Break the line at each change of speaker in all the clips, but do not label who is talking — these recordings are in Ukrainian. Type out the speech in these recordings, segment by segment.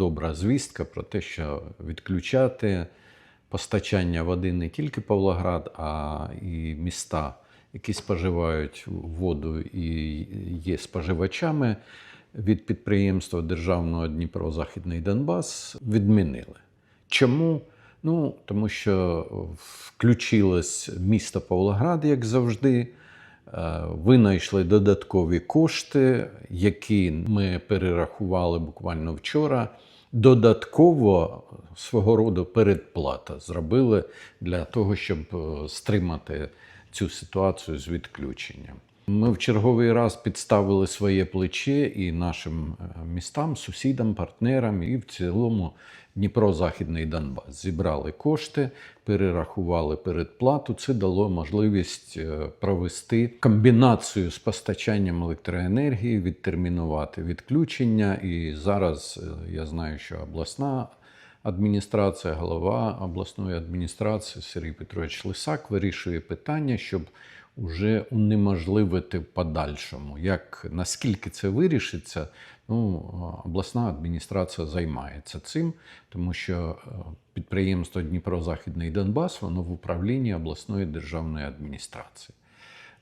добра звістка про те, що відключати постачання води не тільки Павлоград, а і міста, які споживають воду і є споживачами від підприємства Державного Дніпро-Західний Донбас, відмінили. Чому? Ну, тому що включилось місто Павлоград, як завжди. Е, Винайшли додаткові кошти, які ми перерахували буквально вчора. Додатково свого роду передплата зробили для того, щоб е, стримати цю ситуацію з відключенням. Ми в черговий раз підставили своє плече і нашим е, містам, сусідам, партнерам, і в цілому Дніпро-Західний Донбас. Зібрали кошти, перерахували передплату. Це дало можливість е, провести комбінацію з постачанням електроенергії, відтермінувати відключення. І зараз е, я знаю, що обласна адміністрація, голова обласної адміністрації Сергій Петрович Лисак вирішує питання, щоб уже унеможливити в подальшому. Як наскільки це вирішиться, ну обласна адміністрація займається цим, тому що е, підприємство Дніпро-Західний Донбас воно в управлінні обласної державної адміністрації.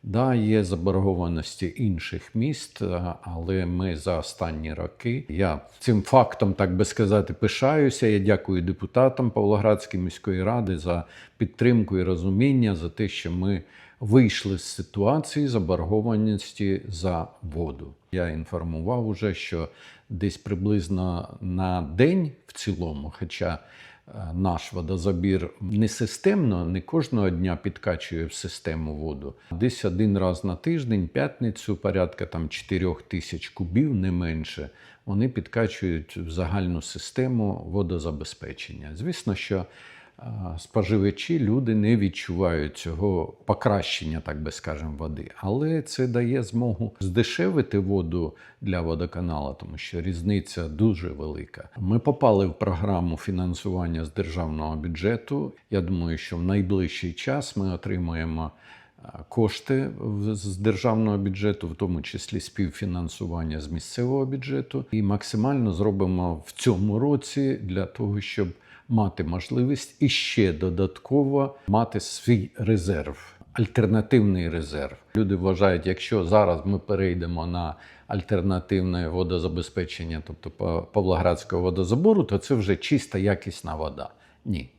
Да, є заборгованості інших міст, е, але ми за останні роки я цим фактом, так би сказати, пишаюся. Я дякую депутатам Павлоградської міської ради за підтримку і розуміння за те, що ми вийшли з ситуації заборгованості за воду. Я інформував уже, що десь приблизно на день в цілому, хоча е, наш водозабір не системно, не кожного дня підкачує в систему воду. Десь один раз на тиждень, п'ятницю, порядка там 4 тисяч кубів, не менше, вони підкачують в загальну систему водозабезпечення. Звісно, що споживачі, люди не відчувають цього покращення, так би скажемо, води. Але це дає змогу здешевити воду для водоканалу, тому що різниця дуже велика. Ми попали в програму фінансування з державного бюджету. Я думаю, що в найближчий час ми отримуємо. а, Кошти з державного бюджету, в тому числі співфінансування з місцевого бюджету, і максимально зробимо в цьому році для того, щоб мати можливість і ще додатково мати свій резерв, альтернативний резерв. Люди вважають, якщо зараз ми перейдемо на альтернативне водозабезпечення, тобто Па- Павлоградського водозабору, то це вже чиста якісна вода. Ні.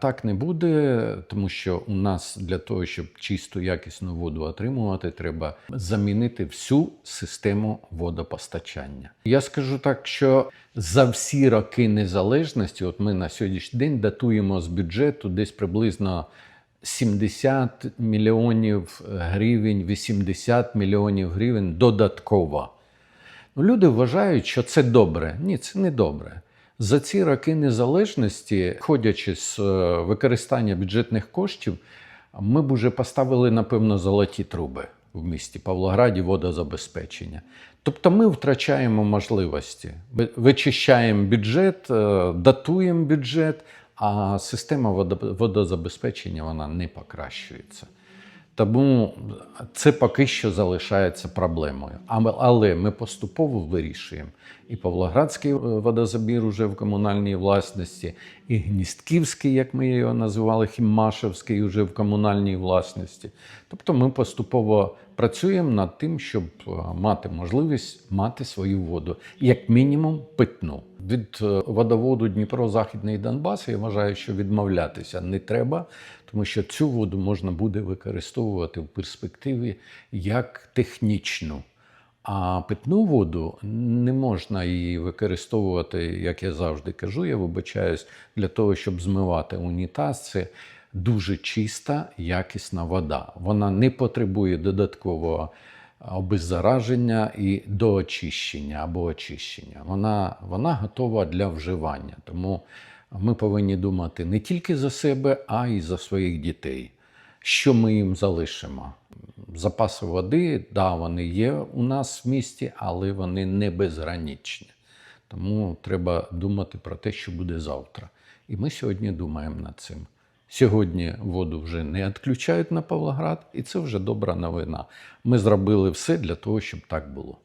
Так не буде, тому що у нас для того, щоб чисту якісну воду отримувати, треба замінити всю систему водопостачання. Я скажу так, що за всі роки незалежності, от ми на сьогоднішній день датуємо з бюджету десь приблизно 70 мільйонів гривень, 80 мільйонів гривень додатково. Ну, люди вважають, що це добре. Ні, це не добре. За ці роки незалежності, ходячи з е, використання бюджетних коштів, ми б уже поставили, напевно, золоті труби в місті Павлограді водозабезпечення. Тобто ми втрачаємо можливості, вичищаємо бюджет, е, датуємо бюджет, а система водо- водозабезпечення вона не покращується. Тому це поки що залишається проблемою. Але ми поступово вирішуємо. І Павлоградський е, водозабір уже в комунальній власності, і Гністківський, як ми його називали, Хіммашевський уже в комунальній власності. Тобто ми поступово працюємо над тим, щоб е, мати можливість мати свою воду, як мінімум питну. Від е, водоводу Дніпро-Західний Донбас я вважаю, що відмовлятися не треба, тому що цю воду можна буде використовувати в перспективі як технічну. А питну воду не можна її використовувати, як я завжди кажу, я вибачаюсь, для того, щоб змивати унітаз. Дуже чиста, якісна вода. Вона не потребує додаткового обеззараження і доочищення або очищення. Вона, вона готова для вживання. Тому ми повинні думати не тільки за себе, а й за своїх дітей. Що ми їм залишимо? Запаси води, да, вони є у нас в місті, але вони не безгранічні. Тому треба думати про те, що буде завтра. І ми сьогодні думаємо над цим. Сьогодні воду вже не відключають на Павлоград, і це вже добра новина. Ми зробили все для того, щоб так було.